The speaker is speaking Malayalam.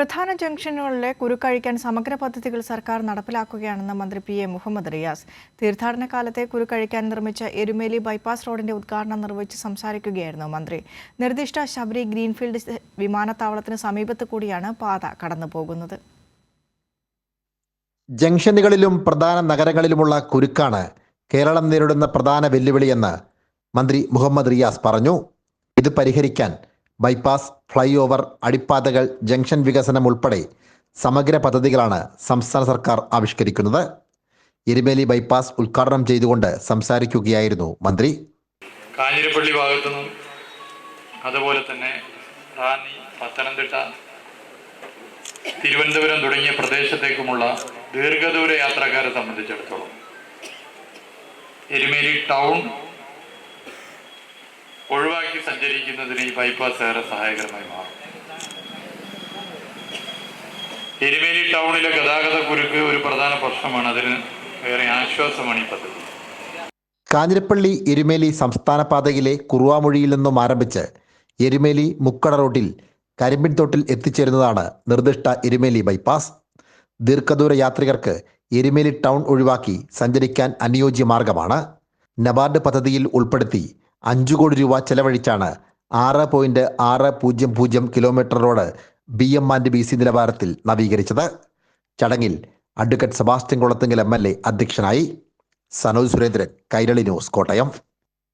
പ്രധാന ജംഗ്ഷനുകളിലെ കുരുക്കഴിക്കാൻ സമഗ്ര പദ്ധതികൾ സർക്കാർ നടപ്പിലാക്കുകയാണെന്ന് മന്ത്രി പി എ മുഹമ്മദ് റിയാസ്. തീർത്ഥാടന കാലത്തെ കുരുക്കഴിക്കാൻ നിർമ്മിച്ച എരുമേലി ബൈപ്പാസ് റോഡിന്റെ ഉദ്ഘാടനം നിർവഹിച്ച് സംസാരിക്കുകയായിരുന്നു മന്ത്രി. നിർദ്ദിഷ്ട ശബരി ഗ്രീൻഫീൽഡ് വിമാനത്താവളത്തിന് സമീപത്ത് കൂടിയാണ് പാത കടന്നുപോകുന്നത്. ജംഗ്ഷനുകളിലും പ്രധാന നഗരങ്ങളിലുമുള്ള കുരുക്കാണ് കേരളം നേരിടുന്ന പ്രധാന വെല്ലുവിളിയെന്ന് മന്ത്രി മുഹമ്മദ് റിയാസ് പറഞ്ഞു. ഇത് പരിഹരിക്കാൻ ബൈപ്പാസ് ഫ്ലൈ ഓവർ അടിപ്പാതകൾ ജംഗ്ഷൻ വികസനം ഉൾപ്പെടെ സമഗ്ര പദ്ധതികളാണ് സംസ്ഥാന സർക്കാർ ആവിഷ്കരിക്കുന്നത്. എരുമേലി ബൈപ്പാസ് ഉദ്ഘാടനം ചെയ്തുകൊണ്ട് സംസാരിക്കുകയായിരുന്നു മന്ത്രി. കാഞ്ഞിരപ്പള്ളി ഭാഗത്തുനിന്നും അതുപോലെ തന്നെ റാന്നി പത്തനംതിട്ട തിരുവനന്തപുരം തുടങ്ങിയ പ്രദേശത്തേക്കുമുള്ള ദീർഘദൂര യാത്രക്കാരെ സംബന്ധിച്ചിടത്തോളം എരുമേലി ടൗൺ ഒഴിവാക്കി സഞ്ചരിക്കുന്നതിന് ഈ ബൈപ്പാസ് ഏറെ സഹായകരമായി മാറും. എരുമേലി ടൗണിലെ ഗതാഗത കുരുക്ക് ഒരു പ്രധാന പ്രശ്നമാണ്. അതിന് വേറെ ആശ്വാസമാണ് ഈ പദ്ധതി. കാഞ്ഞിരപ്പള്ളി എരുമേലി സംസ്ഥാന പാതയിലെ കുറുവാമൊഴിയിൽ നിന്നും ആരംഭിച്ച് എരുമേലി മുക്കട റോഡിൽ കരിമ്പിൻതോട്ടിൽ എത്തിച്ചേരുന്നതാണ് നിർദ്ദിഷ്ട എരുമേലി ബൈപ്പാസ് ദീർഘദൂര യാത്രികർക്ക് എരുമേലി ടൗൺ ഒഴിവാക്കി സഞ്ചരിക്കാൻ അനുയോജ്യ മാർഗമാണ്. നബാർഡ് പദ്ധതിയിൽ ഉൾപ്പെടുത്തി അഞ്ചു കോടി രൂപ ചെലവഴിച്ചാണ് ആറ് പോയിന്റ് ആറ് പൂജ്യം പൂജ്യം kilometre road B M and B C നിലവാരത്തിൽ നവീകരിച്ചത്. ചടങ്ങിൽ advocate Sebastian Kulathinkal M L A അധ്യക്ഷനായി സനോജ് സുരേന്ദ്രൻ കൈരളി ന്യൂസ് കോട്ടയം.